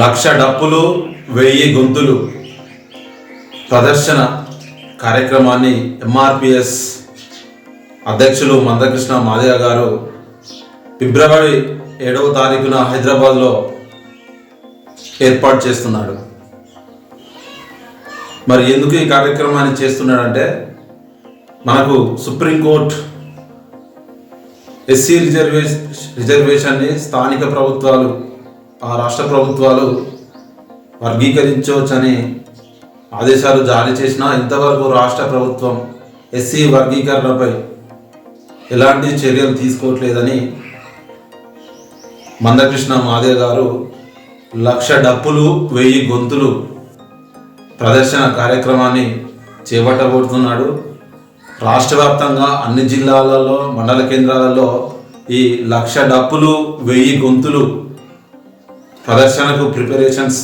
లక్ష డప్పులు వెయ్యి గొంతులు. ప్రదర్శన కార్యక్రమాన్ని ఎంఆర్పిఎస్ అధ్యక్షులు మందకృష్ణ మాదయ్య గారు ఫిబ్రవరి ఏడవ తారీఖున హైదరాబాద్లో ఏర్పాటు చేస్తున్నాడు. మరి ఎందుకు ఈ కార్యక్రమాన్ని చేస్తున్నాడంటే మనకు సుప్రీంకోర్టు ఎస్సీ రిజర్వేషన్ రిజర్వేషన్ని స్థానిక ప్రభుత్వాలు ఆ రాష్ట్ర ప్రభుత్వాలు వర్గీకరించవచ్చని ఆదేశాలు జారీ చేసినా ఇంతవరకు రాష్ట్ర ప్రభుత్వం ఎస్సీ వర్గీకరణపై ఎలాంటి చర్యలు తీసుకోవట్లేదని మందకృష్ణ మాదే గారు లక్ష డప్పులు వెయ్యి గొంతులు ప్రదర్శన కార్యక్రమాన్ని చేపట్టబోతున్నాడు. రాష్ట్ర వ్యాప్తంగా అన్ని జిల్లాలలో మండల కేంద్రాలలో ఈ లక్ష డప్పులు వెయ్యి గొంతులు ప్రదర్శనకు ప్రిపరేషన్స్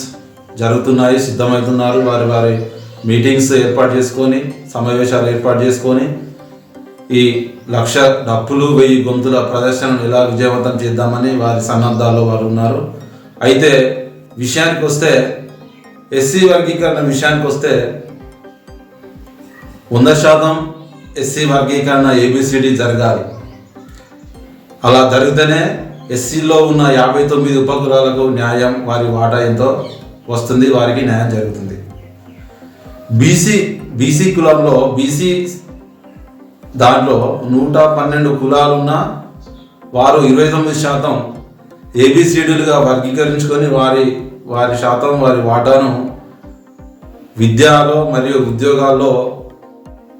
జరుగుతున్నాయి సిద్ధమవుతున్నారు. వారి వారి మీటింగ్స్ ఏర్పాటు చేసుకొని సమావేశాలు ఏర్పాటు చేసుకొని ఈ లక్ష డప్పులు వెయ్యి గొంతుల ప్రదర్శనను ఎలా విజయవంతం చేద్దామని వారి సన్నద్ధాల్లో వారు ఉన్నారు. అయితే విషయానికి వస్తే ఎస్సీ వర్గీకరణ విషయానికి వస్తే వంద శాతం ఎస్సీ వర్గీకరణ ఏబిసిడి జరగాలి. అలా జరిగితేనే ఎస్సీలో ఉన్న యాభై తొమ్మిది ఉపకులాలకు న్యాయం వారి వాటా ఎంతో వస్తుంది వారికి న్యాయం జరుగుతుంది. బీసీ బీసీ కులంలో బీసీ దాంట్లో నూట పన్నెండు కులాలున్న వారు ఇరవై తొమ్మిది శాతం ఏబిసిడీలుగా వర్గీకరించుకొని వారి వారి శాతం వారి వాటాను విద్యలో మరియు ఉద్యోగాల్లో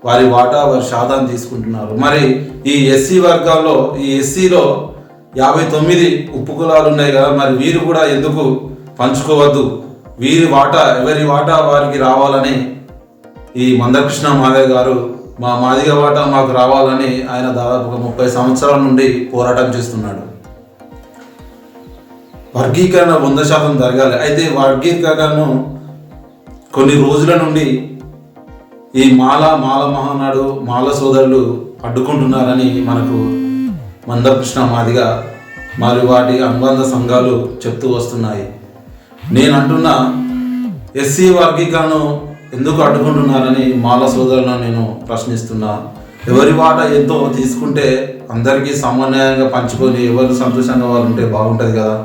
వారి వాటా వారి శాతాన్ని తీసుకుంటున్నారు. మరి ఈ ఎస్సీ వర్గాల్లో ఈ ఎస్సీలో యాభై తొమ్మిది ఉప్పు కులాలు ఉన్నాయి కదా మరి వీరు కూడా ఎందుకు పంచుకోవద్దు? వీరి వాటా ఎవరి వాటా వారికి రావాలని ఈ మందకృష్ణ మాదయ్య గారు మా మాదిగ వాటా మాకు రావాలని ఆయన దాదాపు ఒక ముప్పై సంవత్సరాల నుండి పోరాటం చేస్తున్నాడు. వర్గీకరణ వంద శాతం జరగాలి. అయితే వర్గీకరణను కొన్ని రోజుల నుండి ఈ మాల మాల మహానాడు మాల సోదరులు అడ్డుకుంటున్నారని మనకు మందకృష్ణ మాదిగా మరి వాటి అనుబంధ సంఘాలు చెప్తూ వస్తున్నాయి. నేను అంటున్న ఎస్సీ వర్గీకరణను ఎందుకు అడ్డుకుంటున్నారని మాల సోదరులను నేను ప్రశ్నిస్తున్నా. ఎవరి వాట ఎంతో తీసుకుంటే అందరికీ సమన్వయంగా పంచుకొని ఎవరు సంతోషంగా వాళ్ళు ఉంటే బాగుంటుంది కదా?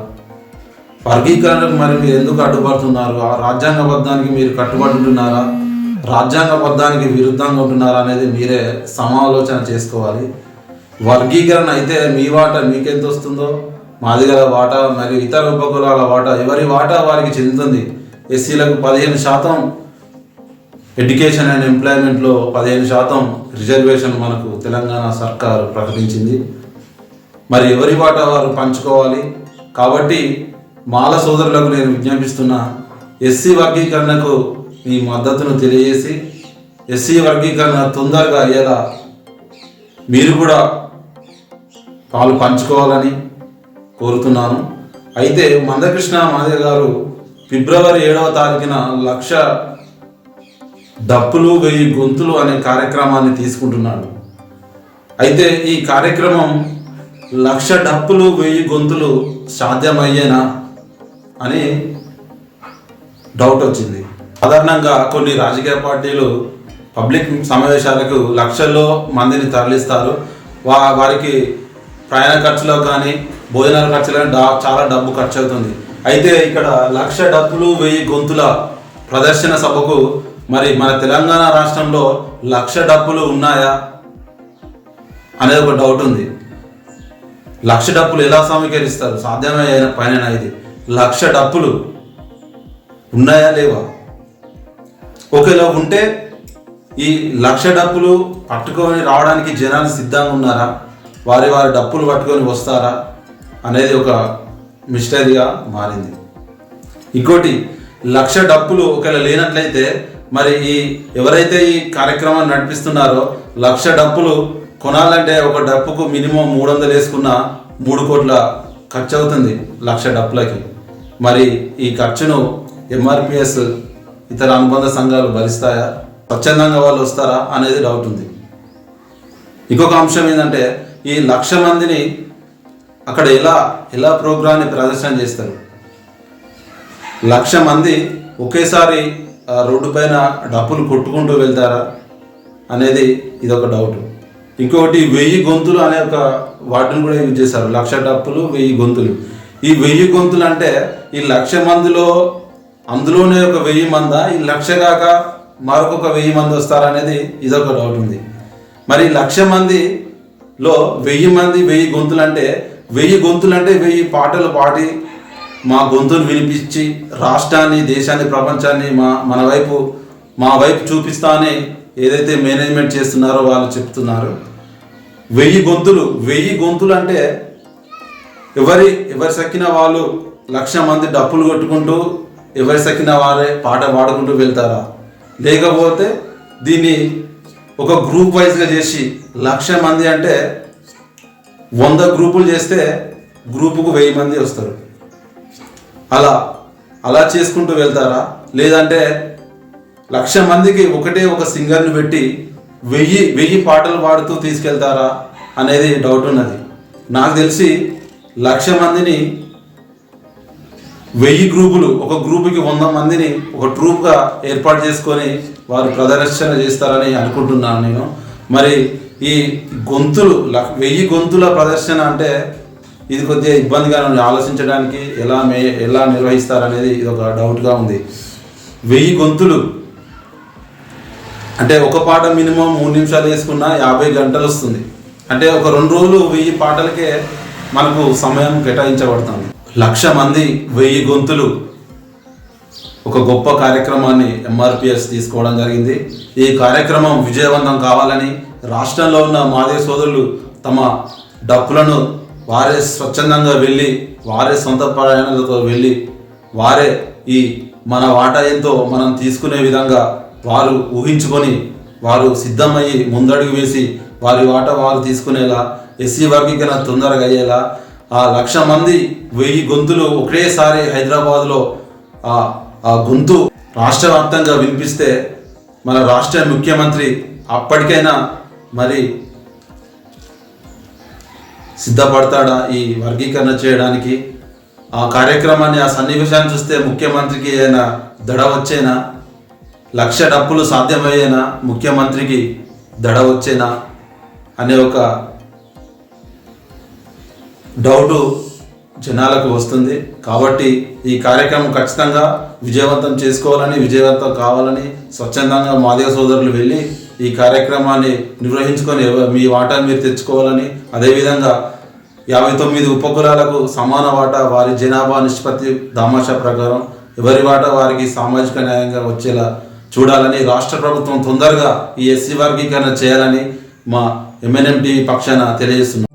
వర్గీకరణకు మరి మీరు ఎందుకు అడ్డుపడుతున్నారు? ఆ రాజ్యాంగబద్ధానికి మీరు కట్టుబడి ఉంటున్నారా? రాజ్యాంగబద్ధానికి విరుద్ధంగా ఉంటున్నారా అనేది మీరే సమాలోచన చేసుకోవాలి. వర్గీకరణ అయితే మీ వాటా మీకెంత వస్తుందో? మాది గల వాటా మరియు ఇతర ఉపకులాల వాటా. ఎవరి వాటా వారికి చెందుతుంది? ఎస్సీలకు పదిహేను శాతం ఎడ్యుకేషన్ అండ్ ఎంప్లాయ్మెంట్లో పదిహేను శాతం రిజర్వేషన్ మనకు తెలంగాణ సర్కారు ప్రకటించింది. మరి ఎవరి వాటా వారు పంచుకోవాలి? కాబట్టి మాల సోదరులకు నేను విజ్ఞాపిస్తున్నా ఎస్సీ వర్గీకరణకు మీ మద్దతును తెలియజేసి ఎస్సీ వర్గీకరణ తొందరగా అయ్యేలా మీరు కూడా పాలు పంచుకోవాలని కోరుతున్నాను. అయితే మందకృష్ణ మాదే గారు ఫిబ్రవరి ఏడవ తారీఖున లక్ష డప్పులు వెయ్యి గొంతులు అనే కార్యక్రమాన్ని తీసుకుంటున్నాడు. అయితే ఈ కార్యక్రమం లక్ష డప్పులు వెయ్యి గొంతులు సాధ్యమయ్యేనా అని డౌట్ వచ్చింది. సాధారణంగా కొన్ని రాజకీయ పార్టీలు పబ్లిక్ సమావేశాలకు లక్షల్లో మందిని తరలిస్తారు. వా వారికి ప్రయాణ ఖర్చులకు కానీ భోజనాల ఖర్చులకు డా చాలా డబ్బు ఖర్చు అవుతుంది అయితే ఇక్కడ లక్ష డబ్బులు వెయ్యి గొంతుల ప్రదర్శన సభకు మరి మన తెలంగాణ రాష్ట్రంలో లక్ష డబ్బులు ఉన్నాయా అనేది ఒక డౌట్ ఉంది. లక్ష డబ్బులు ఎలా సమీకరిస్తారు? సాధ్యమైన పైన ఇది. లక్ష డబ్బులు ఉన్నాయా లేవా? ఒకవేళ ఉంటే ఈ లక్ష డబ్బులు పట్టుకొని రావడానికి జనాలు సిద్ధంగా ఉన్నారా? వారి వారి డప్పులు పట్టుకొని వస్తారా అనేది ఒక మిస్టరీగా మారింది. ఇంకోటి లక్ష డప్పులు ఒకవేళ లేనట్లయితే మరి ఈ ఎవరైతే ఈ కార్యక్రమాన్ని నడిపిస్తున్నారో లక్ష డప్పులు కొనాలంటే ఒక డప్పుకు మినిమం మూడు వందలు వేసుకున్న మూడు కోట్ల ఖర్చు అవుతుంది లక్ష డప్పులకి. మరి ఈ ఖర్చును ఎంఆర్పిఎస్ ఇతర అనుబంధ సంఘాలు భరిస్తాయా? స్వచ్ఛందంగా వాళ్ళు వస్తారా అనేది డౌట్ ఉంది. ఇంకొక అంశం ఏంటంటే ఈ లక్ష మందిని అక్కడ ఎలా ఎలా ప్రోగ్రాన్ని ప్రదర్శన చేస్తారు? లక్ష మంది ఒకేసారి ఆ రోడ్డు పైన డప్పులు కొట్టుకుంటూ వెళ్తారా అనేది ఇదొక డౌట్. ఇంకొకటి వెయ్యి గొంతులు అనే ఒక వాటిని కూడా యూజ్ చేశారు. లక్ష డప్పులు వెయ్యి గొంతులు. ఈ వెయ్యి గొంతులు అంటే ఈ లక్ష మందిలో అందులోనే ఒక వెయ్యి మంద? ఈ లక్ష కాక మరొక వెయ్యి మంది వస్తారనేది ఇదొక డౌట్ ఉంది. మరి లక్ష మంది లో వెయ్యి మంది వెయ్యి గొంతులు అంటే వెయ్యి గొంతులు అంటే వెయ్యి పాటలు పాడి మా గొంతులు వినిపించి రాష్ట్రాన్ని దేశాన్ని ప్రపంచాన్ని మా మన వైపు మా వైపు చూపిస్తా అని ఏదైతే మేనేజ్మెంట్ చేస్తున్నారో వాళ్ళు చెప్తున్నారు. వెయ్యి గొంతులు వెయ్యి గొంతులు అంటే ఎవరి ఎవరి సక్కిన వాళ్ళు లక్ష మంది డప్పులు కొట్టుకుంటూ ఎవరి సక్కిన వారే పాట పాడుకుంటూ వెళ్తారా? లేకపోతే దీన్ని ఒక గ్రూప్ వైజ్గా చేసి లక్ష మంది అంటే వంద గ్రూపులు చేస్తే గ్రూపుకు వెయ్యి మంది వస్తారు. అలా అలా చేసుకుంటూ వెళ్తారా? లేదంటే లక్ష మందికి ఒకటే ఒక సింగర్ని పెట్టి వెయ్యి వెయ్యి పాటలు పాడుతూ తీసుకెళ్తారా అనేది డౌట్ ఉన్నది. నాకు తెలిసి లక్ష మందిని వెయ్యి గ్రూపులు ఒక గ్రూపుకి వంద మందిని ఒక ట్రూప్గా ఏర్పాటు చేసుకొని వారు ప్రదర్శన చేస్తారని అనుకుంటున్నాను నేను. మరి ఈ గొంతులు వెయ్యి గొంతుల ప్రదర్శన అంటే ఇది కొద్దిగా ఇబ్బందిగా ఉంది. ఆలోచించడానికి ఎలా మే ఎలా నిర్వహిస్తారనేది ఇది ఒక డౌట్గా ఉంది. వెయ్యి గొంతులు అంటే ఒక పాట మినిమం మూడు నిమిషాలు వేసుకున్నా యాభై గంటలు వస్తుంది. అంటే ఒక రెండు రోజులు వెయ్యి పాటలకే మనకు సమయం కేటాయించబడుతుంది. లక్ష మంది వెయ్యి గొంతులు ఒక గొప్ప కార్యక్రమాన్ని ఎంఆర్పిఎస్ తీసుకోవడం జరిగింది. ఈ కార్యక్రమం విజయవంతం కావాలని రాష్ట్రంలో ఉన్న మాదే సోదరులు తమ డప్పులను వారే స్వచ్ఛందంగా వెళ్ళి వారే సొంత ప్రయాణాలతో వెళ్ళి వారే ఈ మన వాటా ఎంతో మనం తీసుకునే విధంగా వారు ఊహించుకొని వారు సిద్ధమయ్యి ముందడుగు వేసి వారి వాటా వారు తీసుకునేలా ఎస్సీ వర్గీకరణ తొందరగా అయ్యేలా ఆ లక్ష మంది వెయ్యి గొంతులు ఒకేసారి హైదరాబాద్లో ఆ గొంతు రాష్ట్ర వ్యాప్తంగా వినిపిస్తే మన రాష్ట్ర ముఖ్యమంత్రి అప్పటికైనా మరి సిద్ధపడతాడా ఈ వర్గీకరణ చేయడానికి? ఆ కార్యక్రమాన్ని ఆ సన్నివేశాన్ని చూస్తే ముఖ్యమంత్రికి ఏదైనా దడ వచ్చేనా? లక్ష డప్పులు సాధ్యమయ్యేనా? ముఖ్యమంత్రికి దడ వచ్చేనా? అనే ఒక డౌటు జనాలకు వస్తుంది. కాబట్టి ఈ కార్యక్రమం ఖచ్చితంగా విజయవంతం చేసుకోవాలని విజయవంతం కావాలని స్వచ్ఛందంగా మాదేవ సోదరులు వెళ్ళి ఈ కార్యక్రమాన్ని నిర్వహించుకొని మీ వాటాను మీరు తెచ్చుకోవాలని అదేవిధంగా యాభై తొమ్మిది ఉపకులాలకు సమాన వాటా వారి జనాభా నిష్పత్తి దామాషా ప్రకారం ఎవరి వాటా వారికి సామాజిక న్యాయంగా వచ్చేలా చూడాలని రాష్ట్ర ప్రభుత్వం తొందరగా ఈ ఎస్సీ వర్గీకరణ చేయాలని మా ఎంఎన్ఎంటీ పక్షాన తెలియజేస్తున్నాం.